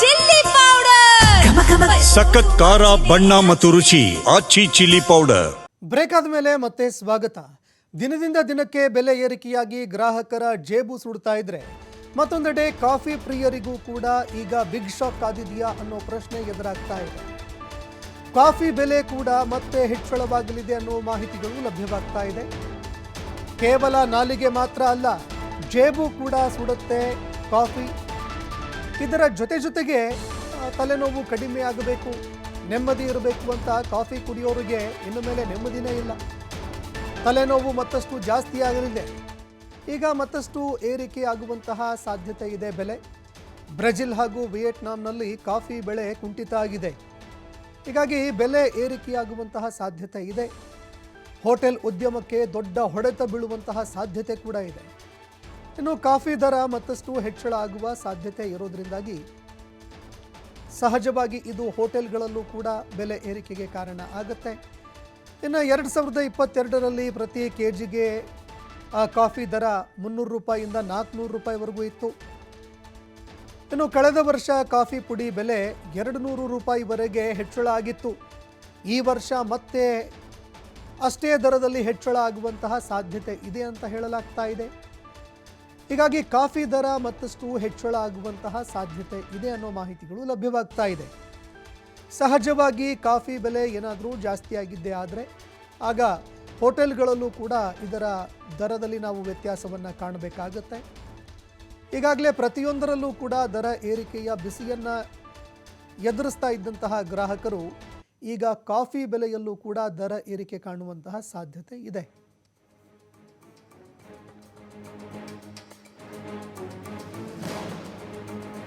Chilli powder. ಸಖತ್ ಖಾರ ಬಣ್ಣ ಮತ್ತು ರುಚಿ ಆಚಿ ಚಿಲ್ಲಿ ಪೌಡರ್. ಬ್ರೇಕ್ ಆದಮೇಲೆ ಮತ್ತೆ ಸ್ವಾಗತ. ದಿನದಿಂದ ದಿನಕ್ಕೆ ಬೆಲೆ ಏರಿಕೆಯಾಗಿ ಗ್ರಾಹಕರ ಜೇಬು ಸುಡ್ತಾ ಇದ್ರೆ ಮತ್ತೊಂದೆಡೆ ಕಾಫಿ ಪ್ರಿಯರಿಗೂ ಕೂಡ ಈಗ ಬಿಗ್ ಶಾಕ್ ಆದಿದೆಯಾ ಅನ್ನೋ ಪ್ರಶ್ನೆ ಎದುರಾಗ್ತಾ ಇದೆ. ಕಾಫಿ ಬೆಲೆ ಕೂಡ ಮತ್ತೆ ಹೆಚ್ಚಳವಾಗಲಿದೆ ಅನ್ನೋ ಮಾಹಿತಿಗಳು ಲಭ್ಯವಾಗ್ತಾ ಇದೆ. ಕೇವಲ ನಾಲಿಗೆ ಮಾತ್ರ ಅಲ್ಲ ಜೇಬು ಕೂಡ ಸುಡುತ್ತೆ ಕಾಫಿ. ಇದರ ಜೊತೆ ಜೊತೆಗೆ ತಲೆನೋವು ಕಡಿಮೆ ಆಗಬೇಕು, ನೆಮ್ಮದಿ ಇರಬೇಕು ಅಂತ ಕಾಫಿ ಕುಡಿಯೋರಿಗೆ ಇನ್ನು ಮೇಲೆ ನೆಮ್ಮದಿನೇ ಇಲ್ಲ. ತಲೆನೋವು ಮತ್ತಷ್ಟು ಜಾಸ್ತಿ ಆಗಲಿದೆ. ಈಗ ಮತ್ತಷ್ಟು ಏರಿಕೆ ಆಗುವಂತಹ ಸಾಧ್ಯತೆ ಇದೆ ಬೆಲೆ. ಬ್ರೆಜಿಲ್ ಹಾಗೂ ವಿಯೆಟ್ನಾಂನಲ್ಲಿ ಕಾಫಿ ಬೆಳೆ ಕುಂಠಿತ ಆಗಿದೆ. ಹೀಗಾಗಿ ಬೆಲೆ ಏರಿಕೆಯಾಗುವಂತಹ ಸಾಧ್ಯತೆ ಇದೆ. ಹೋಟೆಲ್ ಉದ್ಯಮಕ್ಕೆ ದೊಡ್ಡ ಹೊಡೆತ ಬೀಳುವಂತಹ ಸಾಧ್ಯತೆ ಕೂಡ ಇದೆ. ಇನ್ನು ಕಾಫಿ ದರ ಮತ್ತಷ್ಟು ಹೆಚ್ಚಳ ಆಗುವ ಸಾಧ್ಯತೆ ಇರೋದ್ರಿಂದಾಗಿ ಸಹಜವಾಗಿ ಇದು ಹೋಟೆಲ್ಗಳಲ್ಲೂ ಕೂಡ ಬೆಲೆ ಏರಿಕೆಗೆ ಕಾರಣ ಆಗುತ್ತೆ. ಇನ್ನು ಎರಡು ಸಾವಿರದ ಇಪ್ಪತ್ತೆರಡರಲ್ಲಿ ಪ್ರತಿ ಕೆ ಜಿಗೆ ಕಾಫಿ ದರ ಮುನ್ನೂರು ರೂಪಾಯಿಯಿಂದ ನಾಲ್ಕುನೂರು ರೂಪಾಯಿವರೆಗೂ ಇತ್ತು. ಇನ್ನು ಕಳೆದ ವರ್ಷ ಕಾಫಿ ಪುಡಿ ಬೆಲೆ ಎರಡು ನೂರು ರೂಪಾಯಿವರೆಗೆ ಹೆಚ್ಚಳ ಆಗಿತ್ತು. ಈ ವರ್ಷ ಮತ್ತೆ ಅಷ್ಟೇ ದರದಲ್ಲಿ ಹೆಚ್ಚಳ ಆಗುವಂತಹ ಸಾಧ್ಯತೆ ಇದೆ ಅಂತ ಹೇಳಲಾಗ್ತಾ ಇದೆ. ಹೀಗಾಗಿ ಕಾಫಿ ದರ ಮತ್ತಷ್ಟು ಹೆಚ್ಚಳ ಆಗುವಂತಹ ಸಾಧ್ಯತೆ ಇದೆ ಅನ್ನೋ ಮಾಹಿತಿಗಳು ಲಭ್ಯವಾಗ್ತಾ ಇದೆ. ಸಹಜವಾಗಿ ಕಾಫಿ ಬೆಲೆ ಏನಾದರೂ ಜಾಸ್ತಿ ಆಗಿದ್ದೇ ಆದರೆ, ಆಗ ಹೋಟೆಲ್ಗಳಲ್ಲೂ ಕೂಡ ಇದರ ದರದಲ್ಲಿ ನಾವು ವ್ಯತ್ಯಾಸವನ್ನು ಕಾಣಬೇಕಾಗತ್ತೆ. ಈಗಾಗಲೇ ಪ್ರತಿಯೊಂದರಲ್ಲೂ ಕೂಡ ದರ ಏರಿಕೆಯ ಬಿಸಿಯನ್ನು ಎದುರಿಸ್ತಾ ಇದ್ದಂತಹ ಗ್ರಾಹಕರು ಈಗ ಕಾಫಿ ಬೆಲೆಯಲ್ಲೂ ಕೂಡ ದರ ಏರಿಕೆ ಕಾಣುವಂತಹ ಸಾಧ್ಯತೆ ಇದೆ.